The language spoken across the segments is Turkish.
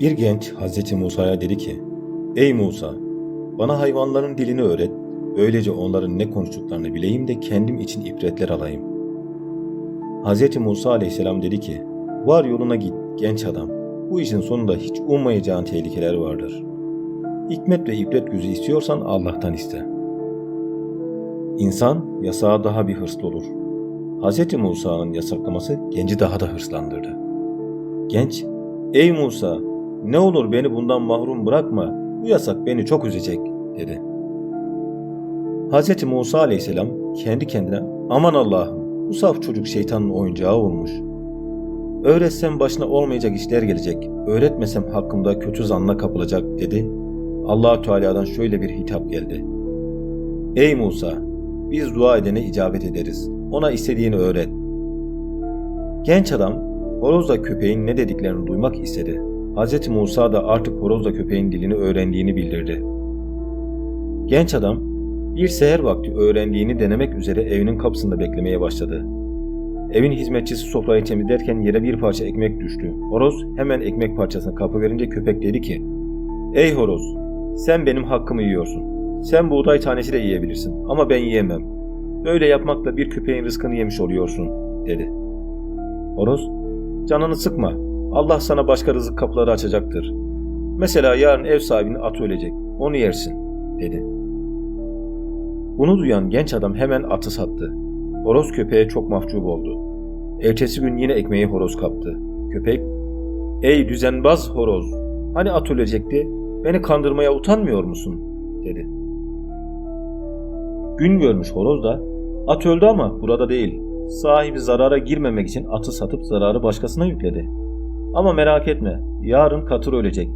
Bir genç Hazreti Musa'ya dedi ki, Ey Musa, bana hayvanların dilini öğret, böylece onların ne konuştuklarını bileyim de kendim için ibretler alayım. Hazreti Musa aleyhisselam dedi ki, Var yoluna git genç adam, bu işin sonunda hiç ummayacağın tehlikeler vardır. Hikmet ve ibret gözü istiyorsan Allah'tan iste. İnsan yasağa daha bir hırslı olur. Hz. Musa'nın yasaklaması genci daha da hırslandırdı. Genç, ''Ey Musa, ne olur beni bundan mahrum bırakma, bu yasak beni çok üzecek.'' dedi. Hz. Musa aleyhisselam kendi kendine ''Aman Allah'ım, bu saf çocuk şeytanın oyuncağı olmuş. Öğretsem başına olmayacak işler gelecek, öğretmesem hakkımda kötü zanna kapılacak.'' dedi. allah Teala'dan şöyle bir hitap geldi. ''Ey Musa, biz dua edene icabet ederiz. Ona istediğini öğret. Genç adam horozla köpeğin ne dediklerini duymak istedi. Hz. Musa da artık horozla köpeğin dilini öğrendiğini bildirdi. Genç adam bir seher vakti öğrendiğini denemek üzere evinin kapısında beklemeye başladı. Evin hizmetçisi sofrayı temizlerken yere bir parça ekmek düştü. Horoz hemen ekmek parçasını kapı verince köpek dedi ki ''Ey horoz, sen benim hakkımı yiyorsun. Sen buğday tanesi de yiyebilirsin ama ben yiyemem. Böyle yapmakla bir köpeğin rızkını yemiş oluyorsun, dedi. Horoz, canını sıkma. Allah sana başka rızık kapıları açacaktır. Mesela yarın ev sahibinin atı ölecek, onu yersin, dedi. Bunu duyan genç adam hemen atı sattı. Horoz köpeğe çok mahcup oldu. Ertesi gün yine ekmeği horoz kaptı. Köpek, ''Ey düzenbaz horoz, hani at ölecekti, beni kandırmaya utanmıyor musun?'' dedi. Gün görmüş horoz da at öldü ama burada değil. Sahibi zarara girmemek için atı satıp zararı başkasına yükledi. Ama merak etme yarın katır ölecek.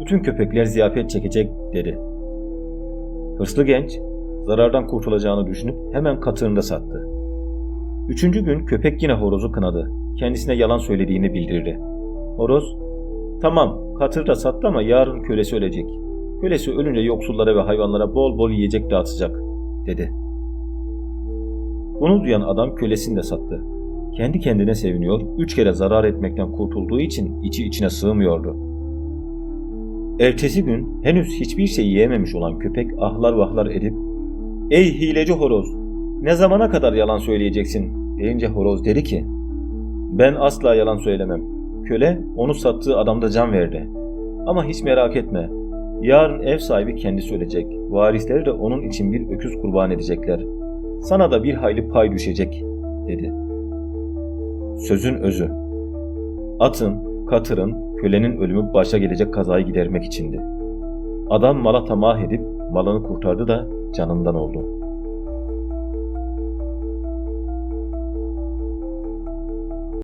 Bütün köpekler ziyafet çekecek dedi. Hırslı genç zarardan kurtulacağını düşünüp hemen katırını da sattı. Üçüncü gün köpek yine horozu kınadı. Kendisine yalan söylediğini bildirdi. Horoz, tamam katır da sattı ama yarın kölesi ölecek. Kölesi ölünce yoksullara ve hayvanlara bol bol yiyecek dağıtacak, dedi. Bunu duyan adam kölesini de sattı. Kendi kendine seviniyor, üç kere zarar etmekten kurtulduğu için içi içine sığmıyordu. Ertesi gün henüz hiçbir şey yiyememiş olan köpek ahlar vahlar edip ''Ey hileci horoz, ne zamana kadar yalan söyleyeceksin?'' deyince horoz dedi ki ''Ben asla yalan söylemem. Köle onu sattığı adamda can verdi. Ama hiç merak etme, Yarın ev sahibi kendisi ölecek. Varisleri de onun için bir öküz kurban edecekler. Sana da bir hayli pay düşecek, dedi. Sözün özü. Atın, katırın, kölenin ölümü başa gelecek kazayı gidermek içindi. Adam mala tamah edip malını kurtardı da canından oldu.''